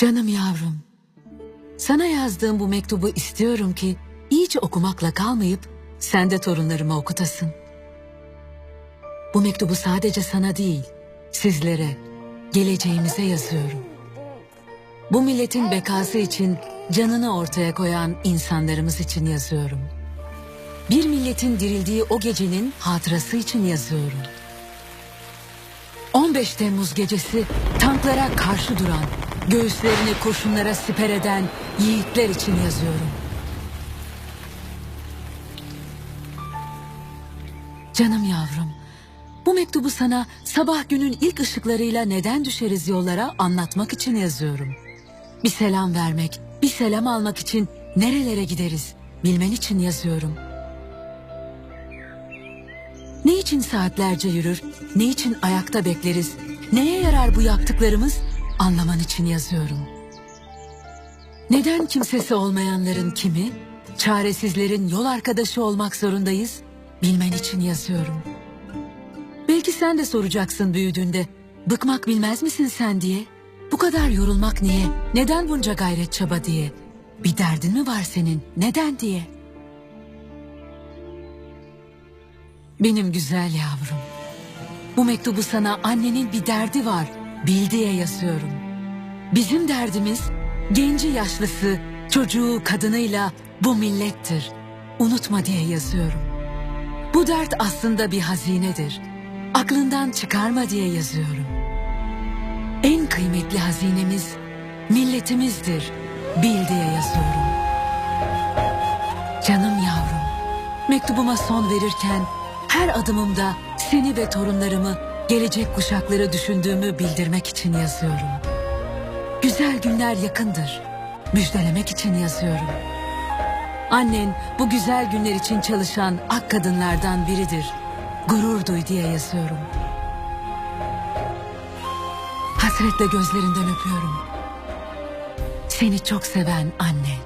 Canım yavrum, sana yazdığım bu mektubu istiyorum ki iyice okumakla kalmayıp sen de torunlarıma okutasın. Bu mektubu sadece sana değil, sizlere, geleceğimize yazıyorum. Bu milletin bekası için canını ortaya koyan insanlarımız için yazıyorum. Bir milletin dirildiği o gecenin hatırası için yazıyorum. 15 Temmuz gecesi tanklara karşı duran, göğüslerini kurşunlara siper eden yiğitler için yazıyorum. Canım yavrum, bu mektubu sana sabah günün ilk ışıklarıyla neden düşeriz yollara anlatmak için yazıyorum. Bir selam vermek, bir selam almak için nerelere gideriz bilmen için yazıyorum. Ne için saatlerce yürür, ne için ayakta bekleriz, neye yarar bu yaptıklarımız anlaman için yazıyorum. Neden kimsesi olmayanların kimi, çaresizlerin yol arkadaşı olmak zorundayız bilmen için yazıyorum. Belki sen de soracaksın büyüdüğünde, bıkmak bilmez misin sen diye? Bu kadar yorulmak niye? Neden bunca gayret çaba diye? Bir derdin mi var senin? Neden diye? Benim güzel yavrum. Bu mektubu sana annenin bir derdi var, bil diye yazıyorum. Bizim derdimiz genci yaşlısı, çocuğu kadınıyla bu millettir. Unutma diye yazıyorum. Bu dert aslında bir hazinedir. Aklından çıkarma diye yazıyorum. En kıymetli hazinemiz milletimizdir. Bil diye yazıyorum. Canım yavrum, mektubuma son verirken her adımımda seni ve torunlarımı, gelecek kuşakları düşündüğümü bildirmek için yazıyorum. Güzel günler yakındır. Müjdelemek için yazıyorum. Annen bu güzel günler için çalışan ak kadınlardan biridir. Gurur duy diye yazıyorum. Hasretle gözlerinden öpüyorum. Seni çok seven anne.